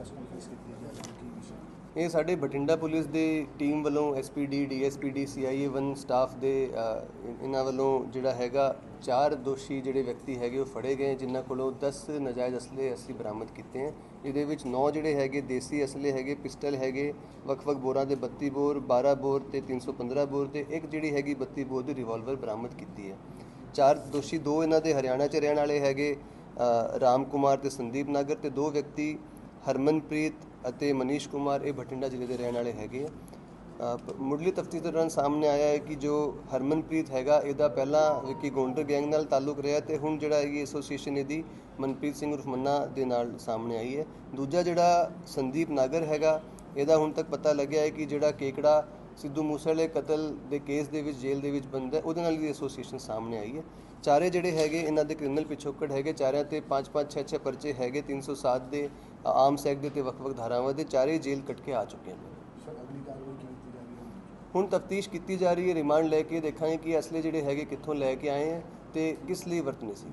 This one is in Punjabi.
ਸਾਹਿਬ ਦੱਸ ਦਿਓ ਪ੍ਰੈਸ ਕਾਨਫਰੰਸ ਕੀਤੀ ਜਾ ਰਹੀ ਹੈ ਕੀ ਵਿਸ਼ਾ? ਇਹ ਸਾਡੇ ਬਠਿੰਡਾ ਪੁਲਿਸ ਦੀ ਟੀਮ ਵੱਲੋਂ ਐਸਪੀਡੀ ਡੀਐਸਪੀਡੀ ਸੀਆਈਏ 1 ਸਟਾਫ ਦੇ ਅ, ਇਹਨਾਂ ਵੱਲੋਂ ਜਿਹੜਾ ਹੈਗਾ ਚਾਰ ਦੋਸ਼ੀ ਜਿਹੜੇ ਵਿਅਕਤੀ ਹੈਗੇ ਉਹ ਫੜੇ ਗਏ ਜਿਨ੍ਹਾਂ ਕੋਲੋਂ 10 ਨਜਾਇਜ਼ ਅਸਲੇ ਅਸੀਂ ਬਰਾਮਦ ਕੀਤੇ ਹਨ ਇਹਦੇ ਵਿੱਚ 9 ਜਿਹੜੇ ਹੈਗੇ ਦੇਸੀ ਅਸਲੇ ਹੈਗੇ ਪਿਸਟਲ ਹੈਗੇ ਵੱਖ-ਵੱਖ ਬੋਰਾਂ ਦੇ 32 ਬੋਰ 12 ਬੋਰ ਤੇ 315 ਬੋਰ ਤੇ ਇੱਕ ਜਿਹੜੀ ਹੈਗੀ 32 ਬੋਰ ਦੀ ਰਿਵਾਲਵਰ ਬਰਾਮਦ ਕੀਤੀ ਹੈ। ਚਾਰ ਦੋਸ਼ੀ ਦੋ ਇਹਨਾਂ ਦੇ ਹਰਿਆਣਾ ਚ ਰਹਿਣ ਵਾਲੇ ਹੈਗੇ ਅ, ਰਾਮ ਕੁਮਾਰ ਤੇ ਸੰਦੀਪ ਨਾਗਰ ਤੇ ਦੋ ਵਿਅਕਤੀ ਹਰਮਨਪ੍ਰੀਤ ਅਤੇ ਮਨੀਸ਼ ਕੁਮਾਰ ਇਹ ਬਠਿੰਡਾ ਜ਼ਿਲ੍ਹੇ ਦੇ ਰਹਿਣ ਵਾਲੇ ਹੈਗੇ ਆ। ਅ, ਪ- ਮੁੱਢਲੀ ਤਫਤੀਸ਼ ਦੌਰਾਨ ਸਾਹਮਣੇ ਆਇਆ ਹੈ ਕਿ ਜੋ ਹਰਮਨਪ੍ਰੀਤ ਹੈਗਾ ਇਹਦਾ ਪਹਿਲਾਂ ਵਿੱਕੀ ਗੋਂਡਰ ਗੈਂਗ ਨਾਲ ਤਾਲੁਕ ਰਿਹਾ ਤੇ ਹੁਣ ਜਿਹੜਾ ਇਹ ਐਸੋਸੀਏਸ਼ਨ ਇਹਦੀ ਮਨਪ੍ਰੀਤ ਸਿੰਘ ਉਰਫ ਮੰਨਾ ਦੇ ਨਾਲ ਸਾਹਮਣੇ ਆਈ ਹੈ। ਦੂਜਾ ਜਿਹੜਾ ਸੰਦੀਪ ਨਾਗਰ ਹੈਗਾ ਇਹਦਾ ਹੁਣ ਤੱਕ ਪਤਾ ਲੱਗਿਆ ਹੈ ਕਿ ਜਿਹੜਾ ਕੇਕੜਾ ਸਿੱਧੂ ਮੂਸੇਵਾਲੇ ਕਤਲ ਦੇ ਕੇਸ ਦੇ ਵਿੱਚ ਜੇਲ੍ਹ ਦੇ ਵਿੱਚ ਬੰਦ ਹੈ ਉਹਦੇ ਨਾਲ ਦੀ ਐਸੋਸੀਏਸ਼ਨ ਸਾਹਮਣੇ ਆਈ ਹੈ। ਚਾਰੇ ਜਿਹੜੇ ਹੈਗੇ ਇਹਨਾਂ ਦੇ ਕ੍ਰਿਮੀਨਲ ਪਿਛੋਕੜ ਹੈਗੇ ਚਾਰਿਆਂ ਤੇ 5 5 6 6 ਪਰਚੇ ਹੈਗੇ 307 ਦੇ ਆਰਮਸ ਐਕਟ ਦੇ ਤੇ ਵੱਖ-ਵੱਖ ਧਾਰਾਵਾਂ ਦੇ ਚਾਰੇ ਜੇਲ੍ਹ ਕੱਟ ਕੇ ਆ ਚੁੱਕੇ ਨੇ। ਹੁਣ ਤਫਤੀਸ਼ ਕੀਤੀ ਜਾ ਰਹੀ ਹੈ ਰਿਮਾਂਡ ਲੈ ਕੇ ਦੇਖਾਂਗੇ ਕਿ ਅਸਲੇ ਜਿਹੜੇ ਹੈਗੇ ਕਿੱਥੋਂ ਲੈ ਕੇ ਆਏ ਹੈ ਤੇ ਕਿਸ ਲਈ ਵਰਤਨੇ ਸੀ।